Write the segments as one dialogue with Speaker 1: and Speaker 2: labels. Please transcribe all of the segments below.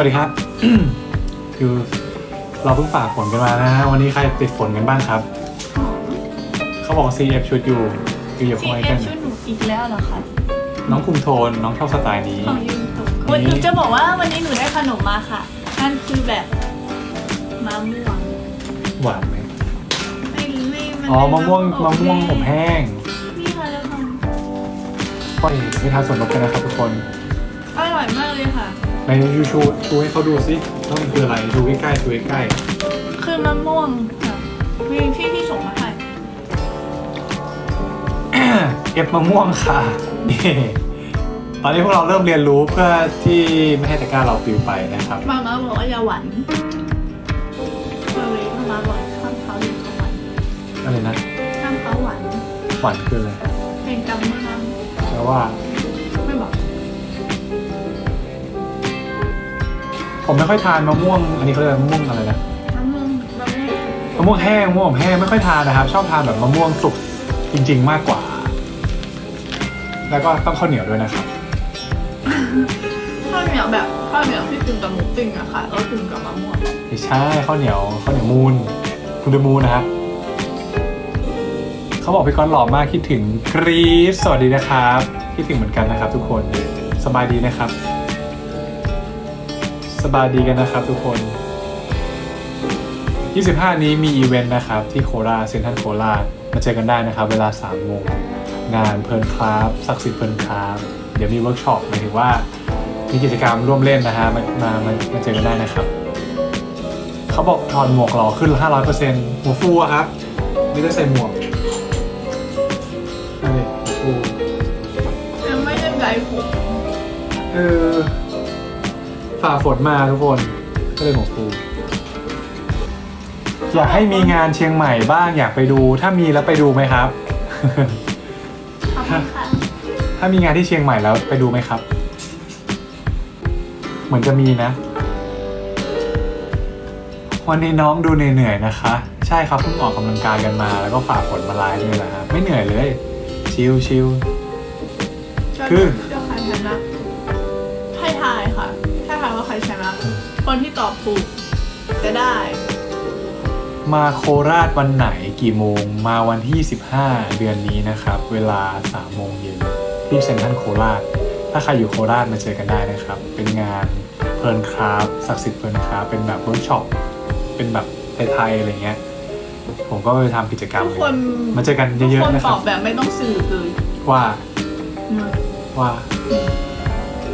Speaker 1: วัสดีครับ คือเราเพิ่งฝ่าฝนกันมานะฮะวันนี้ใครติดฝนกันบ้างครับ เขาบอก CF ชุดอยู่อยู่อย่าค
Speaker 2: ซี
Speaker 1: งไอ
Speaker 2: เอ
Speaker 1: เกิ
Speaker 2: ฟ
Speaker 1: ล
Speaker 2: ชุดหนูอีกแล้วเหรอคะ
Speaker 1: น้องคุมโทนน้องชอบสไตล์นี้
Speaker 2: ของยูทูบวันหนูจะบอกว่าวันนี้หนูได้ขนมมาค่ะ นั่นคือแบบมะม่วง
Speaker 1: หวานไหม
Speaker 2: ไม่ไม่น
Speaker 1: อ๋อ
Speaker 2: เป็น
Speaker 1: มะม่วงมะม่วงอบ
Speaker 2: แแห้
Speaker 1: ง
Speaker 2: นี่ค่ะแล้วค่ะ
Speaker 1: ก็ไม่ทานส่วนลดกันนะครับทุกคน
Speaker 2: อร่อยมากเลยค่ะ
Speaker 1: ในยูชูชูให้เขาดูสิว่ามันคืออะไรดูใกล้ๆดูใกล้
Speaker 2: คือมะม่วงค่ะมีพี่ที่ส่งมาให้
Speaker 1: ๆ เก็บมะม่วงค่ะนี่ตอนนี้พวกเราเริ่มเรียนรู้เพื่อที่ไม่ให้ตะกร้าเราปลิวไปนะครับ
Speaker 2: มาม่าบอกว่าอย่าหวานเลยมาม่าบอกข้ามเขาหรือเขาหวาน
Speaker 1: อะไรนะ
Speaker 2: ข้ามเขาหวาน
Speaker 1: หวานคืออะไร
Speaker 2: เป็นกำเมือง
Speaker 1: แปลว่า ผมไม่ค่อยทานมะม่วง อันนี้เขาเรียกอะไรมะม่วงอะไรนะ
Speaker 2: มะม่วงมะม่วง
Speaker 1: มะม่วงแห้งมะม่วงอบแห้งไม่ค่อยทานนะครับ ชอบทานแบบมะม่วงสุกจริง ๆ มากกว่า แล้วก็ต้องข้าวเหนียวด้วยนะครับ
Speaker 2: ข้าวเหนียวแบบข้าวเหนียวที่กินกับหมูปิ้งอะค่ะแล้วกินกับมะม่วง
Speaker 1: ไม่ใช่ข้าวเหนียวข้าวเหนียวมูนคุณเดมูนนะครับเขาบอกพี่ก้อนหล่อมากคิดถึงกรีซสวัสดีนะครับ คิดถึงเหมือนกันนะครับ ทุกคนสบายดีนะครับ สบายดีกันนะครับทุกคน 25 นี้มีอีเวนต์นะครับ ที่โคราชเซ็นทรัลโคราชมาเจอกันได้นะครับ เวลา3โมงงานเพลินคลาสศักดิ์สิทธิ์เพลินคลาสเดี๋ยวมีเวิร์กช็อปหมายถึงว่ามีกิจกรรมร่วมเล่นนะฮะมามามามาเจอกันได้นะครับ เขาบอกถอดหมวกหล่อขึ้น 500เปอร์เซ็นต์หัวฟูอะครับ ไม่ได้ใส่หมวกอะไรหัวฟู
Speaker 2: ยังไม่ได้ไกลผม
Speaker 1: เออ ฝ่าฝนมาทุกคน ก็เลยหัวฟูอยากให้มีงานเชียงใหม่บ้างอยากไปดู ถ้ามีแล้วไปดูไหมครับ
Speaker 2: ขอบคุณค่ะ
Speaker 1: ถ้ามีงานที่เชียงใหม่แล้วไปดูไหมครับ เหมือนจะมีนะ วันนี้น้องดูเหนื่อยๆนะคะ ใช่ครับเพิ่งออกกำลังกายกันมา แล้วก็ฝ่าฝนมาไลฟ์เลยนะฮะไม่เหนื่อยเลย ชิลชิลคือ
Speaker 2: เจ้าใครชนะให้ทายค่ะ ให้ทายว่าใครชนะ คนที่ตอบถูกจะได้
Speaker 1: มาโคราชวันไหนกี่โมง มาวันที่ 15 เดือนนี้นะครับ เวลา3โมงเย็นที่เซ็นทรัลโคราช ถ้าใครอยู่โคราชมาเจอกันได้นะครับ เป็นงานเพลินคราฟศักดิ์สิทธิ์เพลินคราฟเป็นแบบเวิร์กช็อป เป็นแบบไทยๆอะไรเงี้ย ผมก็ไปทำกิจกรรม
Speaker 2: ทุกคน
Speaker 1: มาเจอกัน
Speaker 2: ทุก
Speaker 1: เยอะ
Speaker 2: คน
Speaker 1: ๆนะค
Speaker 2: ต
Speaker 1: รั
Speaker 2: อ
Speaker 1: บบ
Speaker 2: แบบไม่ต้องสืบเลย
Speaker 1: ว่า
Speaker 2: อืม
Speaker 1: ว่า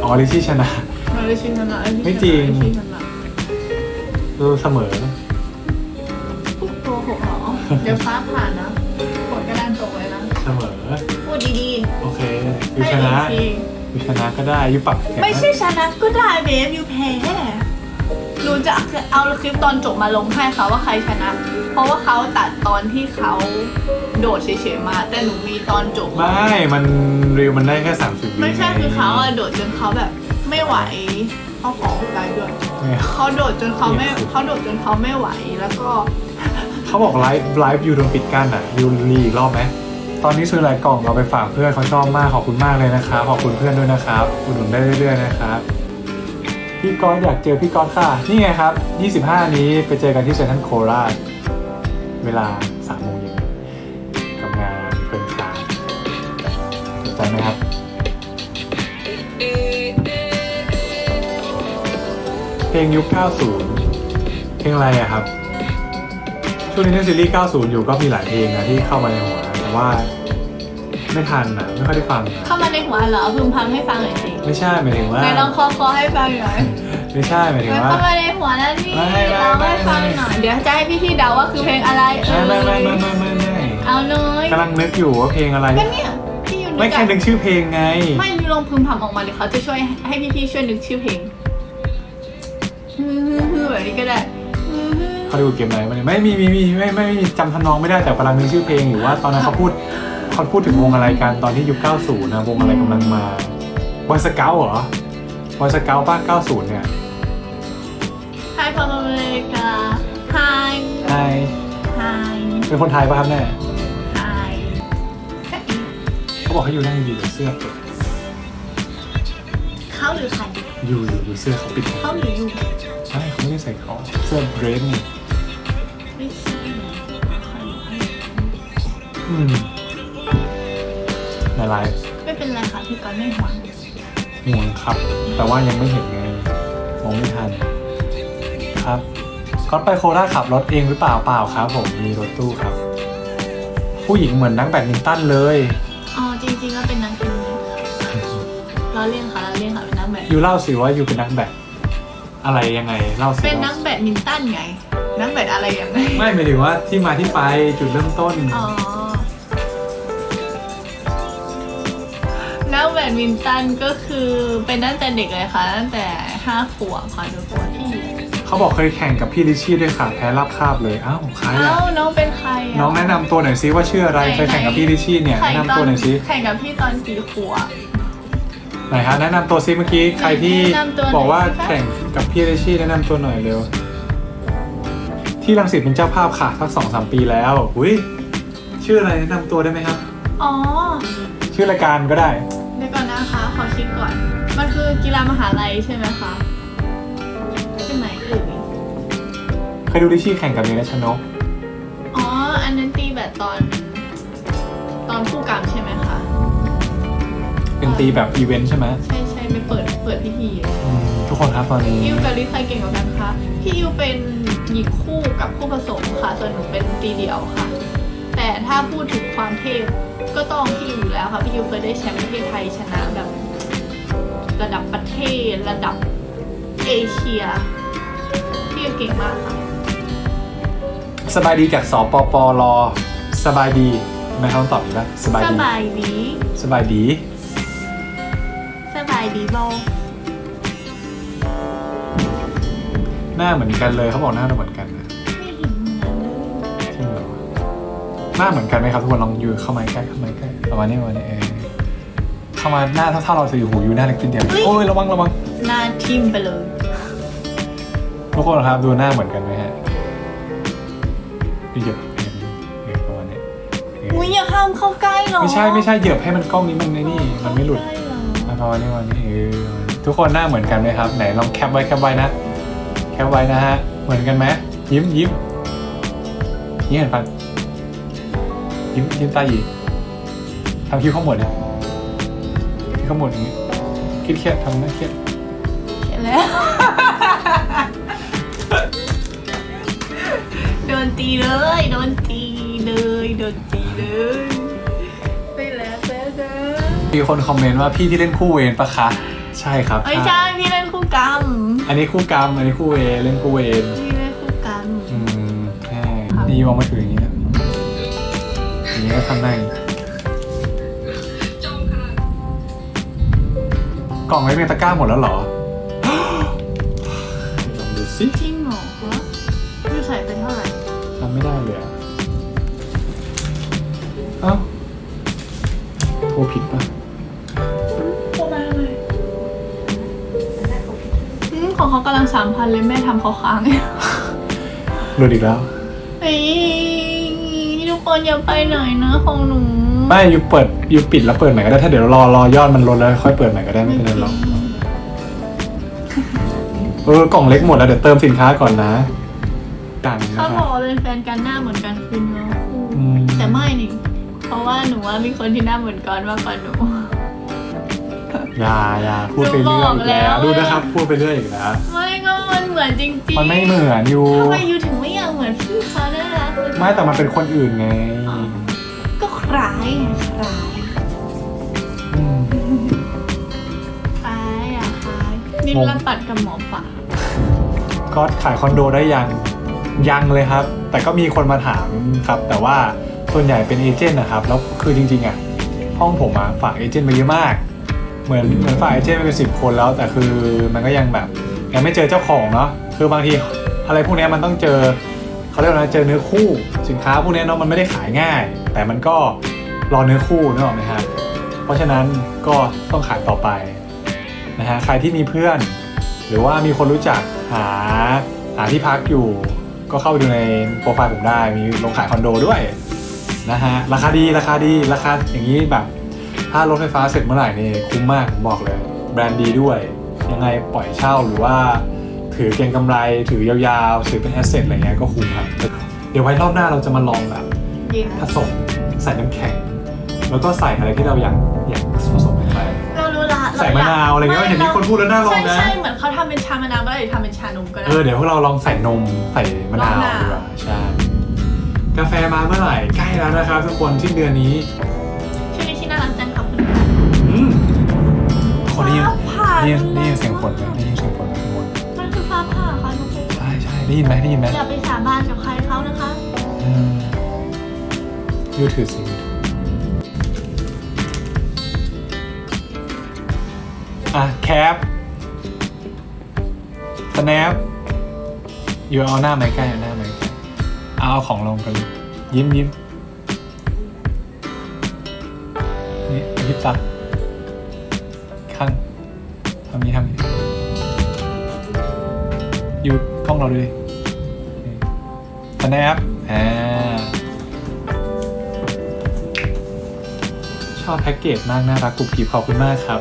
Speaker 1: อ๋อลิชี่ชนะ
Speaker 2: มาเลยชินชนะอ้
Speaker 1: ไม่จริง
Speaker 2: ไอ้ชินชนะ
Speaker 1: เราเสมอ
Speaker 2: พูดโกหกเหรอ เดี๋ยวฟ้าผ่านนะฝนกระดานตกเลยนะ
Speaker 1: เสมอ
Speaker 2: พูดดี
Speaker 1: โอเค
Speaker 2: ๆ
Speaker 1: ยูชนะ
Speaker 2: ให้อีกที
Speaker 1: ยูชนะก็ได้ยูปรับแข่ง
Speaker 2: ไม่ใช่ชนะก็ได้เบฟยูแพ้หนูจะเอาคลิปตอนจบมาลงให้เขาว่าใครชนะ เพราะว่าเขาตัดตอนที่เขาโดดเฉยๆมา แต่หนูมีตอนจบ
Speaker 1: ไม่ มันรีวมันได้แค่สามสิบวิ
Speaker 2: ไม่ใช่
Speaker 1: ง
Speaker 2: คือเขาอะโดดจนเขาแบบ ไม่ไหวเขาขอไกลด้วย
Speaker 1: ไม่เอา
Speaker 2: เขาโดดจนเขาไม่เขาโดดจนเขาไม่ไหวแล้วก็
Speaker 1: เขาบอกไลฟ์ไลฟ์ยูโดนปิดกั้นอะยูรีอีกรอบไหมตอนนี้ซื้อหลายกล่องเราไปฝากเพื่อนเขาชอบมากขอบคุณมากเลยนะครับขอบคุณเพื่อนด้วยนะครับอุดหนุนได้เรื่อยๆนะครับพี่ก๊อตอยากเจอพี่ก๊อตค่ะ นี่ไงครับ 25 นี้ไปเจอกันที่เซ็นทรัลโคราชเวลา3โมงเย็นกับงานเพลินคลายสนใจไหมครับ ลงยุค 90 เพลงอะไรอะครับ ช่วงนี้เล่นซีรีส์ 90 อยู่ก็มีหลายเพลงนะที่เข้ามาในหัว แต่ว่า ไม่ทันอะไม่ค่อยได้ฟังอะ
Speaker 2: เข้ามาในหัวเหรอพึมพำให้ฟังหน่อยสิ
Speaker 1: ไม่ใช่หมายถึงว่า
Speaker 2: ไหนลองคอคอให้ฟังหน่อย
Speaker 1: ไม่ใช่หมายถึง
Speaker 2: มัน
Speaker 1: ว่า
Speaker 2: เข้ามาในหัวแล้วนี่
Speaker 1: ไม่ไม่
Speaker 2: เราให้ฟัง
Speaker 1: ไม่
Speaker 2: หน่อย เดี๋ยวจะให้พี่ที่เดาว่าคือเพลงอะไรเอ
Speaker 1: ไม่
Speaker 2: อ
Speaker 1: ไม่ไม่ไม่ไม่ไม่ไม่
Speaker 2: เอาเลย
Speaker 1: กำลังนึกอยู่ว่าเพลงอะไร
Speaker 2: ก็เนี่ยพี่ยู
Speaker 1: ไม่
Speaker 2: นึก
Speaker 1: แค่นึกชื่อเพลงไง
Speaker 2: ไม่ยูลองพึมพำออกมาเดี๋ยวเขาจะช่วยให้พี่พี่ๆช่วยนึกชื่อเพลงฮือฮือฮือ แบบนี้ก็ได้ฮือฮือ
Speaker 1: เขาดูเกมไหนมาเนี่ยไม่มีมีมีไม่ไม่ไม่มีจำทำนองไม่ได้แต่กำลังนึกชื่อเพลงอยู่ว่าตอนนั้นเขาพูดเขาพูดถึงวงอะไรกันตอนที่ยุค90นะวงอะไรกำลังมาบอยสเกลเหรอบอยสเกลป้า90 เนี่ย
Speaker 2: ไฮพอมอเมริกาไฮ
Speaker 1: ไฮ
Speaker 2: ไฮ
Speaker 1: เป็นคนไทยป่ะครับเนี่ย
Speaker 2: ไฮ
Speaker 1: เขาบอกให้อยู่นั่งดีๆเดี๋ยวเสื้อเปิด
Speaker 2: ไฮเขาหรือใคร
Speaker 1: อยู่อยู่อยู่เสื้อเขาปิด
Speaker 2: เขาหรืออยู่
Speaker 1: ใช่เขา ไม่ได้ใส่ของเสื้อเดรสนี่
Speaker 2: ไม่ใช่ใคร
Speaker 1: อืมในไลฟ์
Speaker 2: ไม่เป็นไรค่ะพี่กอนไม่ห่วง
Speaker 1: ห่วงครับ แต่ว่ายังไม่เห็นไงมองไม่ทัน ครับก็ไปโคราชขับรถเองหรือเปล่าเปล่าครับผมมีรถตู้ครับ ผู้หญิงเหมือนนักแบดมินตันเลย
Speaker 2: อ๋อจริงๆแล้วเป็นนักเทนนิสค่ะเราเล่นค่ะเราเล่นค่ะเป็นนักแบด
Speaker 1: อยู่เล่าสิว่าอยู่เป็นนักแบด อะไรยังไงเล่าสิ
Speaker 2: เป็นนั
Speaker 1: ว่าก
Speaker 2: แบดมินตันไง นักแบดอะไรยังไง
Speaker 1: ไม่หมายถึงว่าที่มาที่ไปจุดเริ่มต้น
Speaker 2: อ๋อ นักแบดมินตันก็คือเป็นตั้งแต่เด็กเลยค่ะ ตั้งแต่ห้าขวบค่ะทุกคนที่
Speaker 1: เขาบอกเคยแข่งกับพี่ลิชชี่ด้วยค่ะแพ้รับคาบเลยอ้าวใคร
Speaker 2: เอ้า
Speaker 1: อะ
Speaker 2: น้องเป็นใครอะ
Speaker 1: น้องแนะนำตัวหน่อยซิว่าชื่ออะไรเคยแข่งกับพี่ลิชชี่เนี่ย
Speaker 2: ใคร
Speaker 1: แนะนำ
Speaker 2: ตอ
Speaker 1: ตัวนหน่อยซิ
Speaker 2: แข่งกับพี่ตอนกี่ขวบ
Speaker 1: ไหนฮะแนะนำตัวซิเมื่อกี้ใครที่
Speaker 2: แนะนำตัวหน่อย
Speaker 1: บอกว่า
Speaker 2: สิคะ
Speaker 1: แข่งกับพี่ลิชชี่แนะนำตัวหน่อยเร็ว ที่รังสิตเป็นเจ้าภาพค่ะสักสองสามปีแล้วอุ้ยชื่ออะไรแนะนำตัวได้ไหมครับ
Speaker 2: อ๋อ
Speaker 1: ชื่อรายการก็ได้
Speaker 2: เดี๋ยวก่อนนะคะ ขอคิดก่อน มันคือกีฬามหาลัยใช่ไหมคะใช่ไหมเอ่ย
Speaker 1: เคยดูลิชชี่แข่งกับเมนัชนก
Speaker 2: อ๋อ อันนั้นตีแบบตอน ตอนคู่กรรมใช่ไหมคะ
Speaker 1: เป็นตีแบบอีเวนต์ใช่ไหม
Speaker 2: ใช่ใช่ไปเปิดเปิดพิธี
Speaker 1: อืมทุกคนครับตอนนี้
Speaker 2: พี่ยูกับลิซใครเก่งกว่ากันคะพี่ยูเป็นหญิงคู่กับคู่ผสมค่ะ ส่วนหนูเป็นตีเดี่ยวค่ะ แต่ถ้าพูดถึงความเทพก็ต้องพี่ยูอยู่แล้วค่ะพี่ยูเคยได้แชมป์ประเทศไทยชนะแบบ ระดับประเทศระดับเอเชียพี่ยูเก่งมากค่ะ
Speaker 1: สบายดีจากสปปรสบายดีทำไมเขาต้องตอบอีกแล้วสบาย
Speaker 2: ส
Speaker 1: ดี
Speaker 2: บายดี
Speaker 1: สบายดี
Speaker 2: สบายดีบอ
Speaker 1: หน้าเหมือนกันเลยเขาบอกหน้าเราเหมือนกันนะ
Speaker 2: ไม่เห็นเหมือนเลย
Speaker 1: จริงเหรอหน้าเหมือนกันไหมครับทุกคนลองอยู่เข้ามาใกล้เข้ามาใกล้ประมาณนี้ประมาณนี้เออเข้ามาหน้าเท่าๆเราจะอยู่หูอยู่หน้าเล็กนิดเดียวโอ้ยระวังระวัง
Speaker 2: หน้าทิมไปเลย
Speaker 1: ทุกคนครับดูหน้าเหมือนกันไหมฮะพี่เหยียบเหยียบประมาณนี้เออ
Speaker 2: อุ้ยอย่าห้ามเข้าใกล้หรอ
Speaker 1: ไม่ใช่ไม่ใช่เหยียบให้มันกล้องนี้มันในนี่มันไม่หลุด
Speaker 2: เข้าใกล้เรอ
Speaker 1: อะ ประมาณนี้ประมาณนี้เออทุกคนหน้าเหมือนกันไหมครับ ไหนลองแคปไว้แคปไว้นะ แคปไว้นะฮะ เหมือนกันไหมยิ้มยิ้มยิ้มเห็นฟันยิ้มยิ้มตาหยีทำคิ้วข้าหมดเลยเข้าหมดอย่างนี้คิดเครียดทำหน้าเครียด
Speaker 2: เห็นแล้วโดนตีเลยโดนตีเลยโดนตีเลย
Speaker 1: มีคนคอมเมนต์ว่าพี่ที่เล่นคู่เวรปะคะ ใช่ครับ
Speaker 2: ไม่ใช่พี่เล่นคู่กรรม
Speaker 1: อันนี้คู่กรรมอันนี้คู่เวรเล่นคู่เวร
Speaker 2: พี่เล่นคู่กรรม
Speaker 1: อืมใช่นี่มองมาถึงอย่างนี้นะอย่างนี้ก็ทำได้อย่างนี้กล่องไว้เมตะกร้าหมดแล้วเหรอลองดูสิ
Speaker 2: จริงเหรอฮะพี่ใส่ไปเท่าไหร่
Speaker 1: ทำไม่ได้เลยอะเอ้าโทรผิดปะ
Speaker 2: เขากำลังสามพันเลยแม่ทำเขาค้าง
Speaker 1: หลุดอีกแล้ว
Speaker 2: เฮ้ยทุกคนอย่าไปไหนนะของหนู
Speaker 1: ไม่อยู่เปิดอยู่ปิดแล้วเปิดใหม่ก็ได้ ถ้าเดี๋ยวรอรอยอดมันลดแล้วค่อยเปิดใหม่ก็ได้ไม่เป็นไรหรอก เออกล่องเล็กหมดแล้วเดี๋ยวเติมสินค้าก่อนนะดังนะ
Speaker 2: เขาบ
Speaker 1: ฮะ
Speaker 2: อกว่าเป็นแฟนกันหน้าเหมือนกันคือเนื้อคู่
Speaker 1: อืม
Speaker 2: แต่ไม่นี่เพราะว่าหนูว่ามีคนที่หน้าเหมือนกันมากกว่าหนู
Speaker 1: อย่าอย่าพูดไปเรื่อยอีกแล้ว ดูนะครับ พูดไปเรื่อยอีกแล้ว
Speaker 2: ไม่ก็มันเหมือนจริงๆ
Speaker 1: มันไม่เหมือนอยู่
Speaker 2: ทำไมยูถึงไม่อยากเหมือนพี่เขาได้ล่ะ
Speaker 1: ไม่แต่มันเป็นคนอื่นไง
Speaker 2: ก็คล้ายไงคล้าย
Speaker 1: อืม
Speaker 2: คล้ายอะคล้ายนิม
Speaker 1: งง
Speaker 2: รันปัดกับหมอป่า
Speaker 1: ก็ขายคอนโดได้ยังยังเลยครับ แต่ก็มีคนมาถามครับ แต่ว่าส่วนใหญ่เป็นเอเจนต์นะครับ แล้วคือจริงๆอะห้องผมอะฝากเอเจนต์มาเยอะมาก เหมือนเหมือนฝ่ากเอเจนต์มเป็นสิบคนแล้ว แต่คือมันก็ยังแบบยังไม่เจอเจ้าของเนาะคือบางทีอะไรพวกนี้มันต้องเจอเขาเรียกว่าอะเจอเนื้อคู่สินค้าพวกนี้เนาะมันไม่ได้ขายง่าย แต่มันก็รอเนื้อคู่นึกออกไหมครับเพราะฉะนั้นก็ต้องขายต่อไปนะฮะใครที่มีเพื่อน หรือว่ามีคนรู้จักหาหาที่พักอยู่ ก็เข้าไปดูในโปรไฟล์ผมได้มีลงขายคอนโดด้วยนะฮะราคาดีราคาดีราคาอย่างนี้แบบ ถ้ารถไฟฟ้าเสร็จเมื่อไหร่นี่คุ้มมากผมบอกเลย แบรนด์ดีด้วย ยังไงปล่อยเช่าหรือว่า ถือเก็งกำไรถือยาวๆ ถือเป็นแอสเซทอะไรเงี้ยก็คุ้มครับ เดี๋ยวไว้รอบหน้าเราจะมาลองแบบ
Speaker 2: เย็น
Speaker 1: ผสมใส่น้ำแข็ง แล้วก็ใส่อะไรที่เราอยากอยากผสมลงไป
Speaker 2: เรารู้ละ
Speaker 1: ใส่มะนาวอะไรเงี้ยเห็นมีคนพูดแล้วน่าลองนะ
Speaker 2: ใช่ใช่เหมือนเขาทำเป็นชามะนาวก็ได้หรือทำเป็นชานมก็ได้
Speaker 1: เออเดี๋ยวพวกเราลองใส่นมใส่มะนาว
Speaker 2: ลองมะนาว
Speaker 1: ดีกว่าใช่กาแฟมาเมื่อไหร่ใกล้แล้วนะครับทุกคนที่เดือนนี้ ได้ยินไหมได้ยินไหม
Speaker 2: อย่าไปสาบานกับใครเขานะคะ
Speaker 1: อืมยูถือสิอะแคปสแนปอยู่เอาหน้าไม้ใกล้เอาหน้าไม้ใกล้เอาเอาของลงกันเลยยิ้มยิ้มนี่ยิบตาข้างทำนี้ทำนี้อยู่กล้องเราด้ วยสแนปอ่าชอบแพ็กเกจมากน่ารักกรุบกริบขอบคุณมากครับ